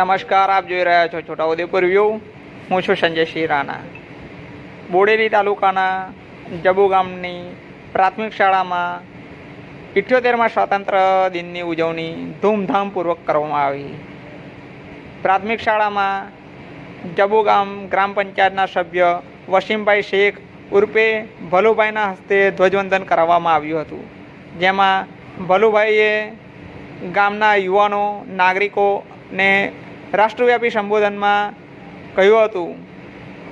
નમસ્કાર, આપ જોઈ રહ્યા છો છોટાઉદેપુર વ્યૂ હું છું સંજય સિંહ રાણા. બોડેલી તાલુકાના જબુ ગામની પ્રાથમિક શાળામાં ઇઠ્યોતેરમાં સ્વાતંત્ર્ય દિનની ઉજવણી ધૂમધામપૂર્વક કરવામાં આવી. પ્રાથમિક શાળામાં જબુ ગામ ગ્રામ પંચાયતના સભ્ય વસીમભાઈ શેખ ઉર્ફે ભલુભાઈના હસ્તે ધ્વજવંદન કરવામાં આવ્યું હતું. જેમાં ભલુભાઈએ ગામના યુવાનો, નાગરિકોને રાષ્ટ્રવ્યાપી સંબોધનમાં કહ્યું હતું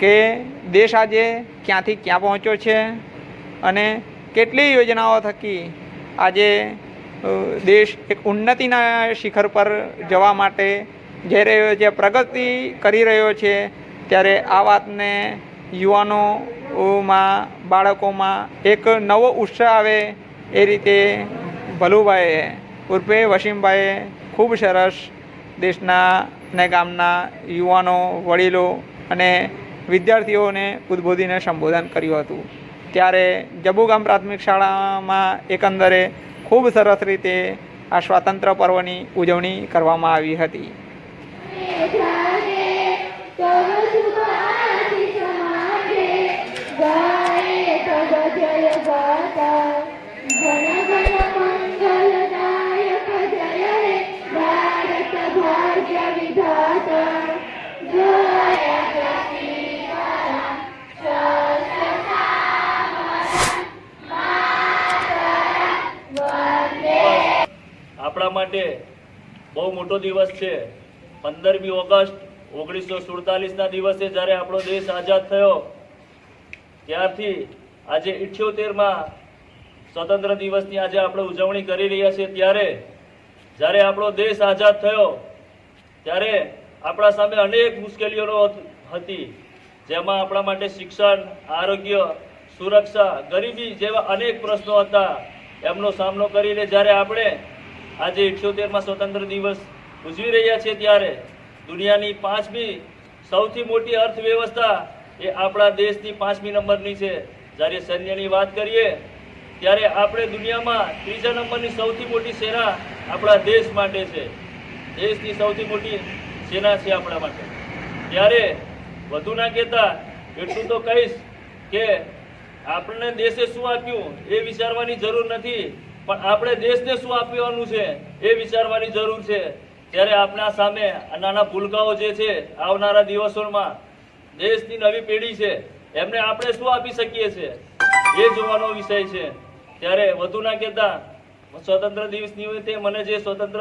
કે દેશ આજે ક્યાંથી ક્યાં પહોંચ્યો છે અને કેટલી યોજનાઓ થકી આજે દેશ એક ઉન્નતિના શિખર પર જવા માટે જઈ રહ્યો છે, પ્રગતિ કરી રહ્યો છે, ત્યારે આ વાતને યુવાનોમાં, બાળકોમાં એક નવો ઉત્સાહ આવે એ રીતે ભલુભાઈએ, ઉર્ફે વસીમભાઈએ ખૂબ સરસ દેશના અને ગામના યુવાનો, વડીલો અને વિદ્યાર્થીઓને ઉદ્બોધીને સંબોધન કર્યું હતું. ત્યારે જબુ ગામ પ્રાથમિક શાળામાં એકંદરે ખૂબ સરસ રીતે આ સ્વાતંત્ર્ય પર્વની ઉજવણી કરવામાં આવી હતી. આપણા માટે બહુ મોટો દિવસ છે. પંદરમી ઓગસ્ટ ઓગણીસો સુડતાલીસના દિવસે જ્યારે આપણો દેશ આઝાદ થયો, ત્યારથી આજે ઇઠ્યોતેરમાં સ્વતંત્ર દિવસની આજે આપણે ઉજવણી કરી રહ્યા છીએ. ત્યારે જ્યારે આપણો દેશ આઝાદ થયો, ત્યારે આપણા સામે અનેક મુશ્કેલીઓ હતી. જેમાં આપણા માટે શિક્ષણ, આરોગ્ય, સુરક્ષા, ગરીબી જેવા અનેક પ્રશ્નો હતા. એમનો સામનો કરીને જ્યારે આપણે આજે ઇઠ્યોતેરમાં સ્વતંત્ર દિવસ ઉજવી રહ્યા છીએ ત્યારે દુનિયાની પાંચમી સૌથી મોટી અર્થવ્યવસ્થા એ આપણા દેશની પાંચમી નંબરની છે. જ્યારે સૈન્યની વાત કરીએ, ત્યારે આપણે દુનિયામાં ત્રીજા નંબરની સૌથી મોટી સેના આપણા દેશ માટે છે. દેશની સૌથી મોટી સેના છે આપણા માટે. ત્યારે વધુ ના કહેતા, એટલું તો કહીશ કે આપણને દેશે શું આપ્યું એ વિચારવાની જરૂર નથી, પણ આપણે દેશને શું આપવાનું છે એ વિચારવાની જરૂર છે. ત્યારે આપણા સામે નાના ભૂલકાઓ જે છે આવનારા દિવસોમાં દેશની નવી પેઢી છે, એમને આપણે શું આપી શકીએ છીએ? એ જોવાનો વિષય છે. ત્યારે વધુ ના કહેતા, સ્વતંત્ર દિવસ નિમિત્તે મને જે સ્વતંત્ર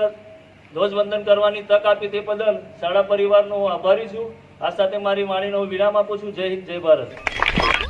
ધ્વજવંદન કરવાની તક આપી તે બદલ શાળા પરિવારનો હું આભારી છું. આ સાથે મારી વાણીનો વિરામ આપું છું. જય હિન્દ, જય ભારત.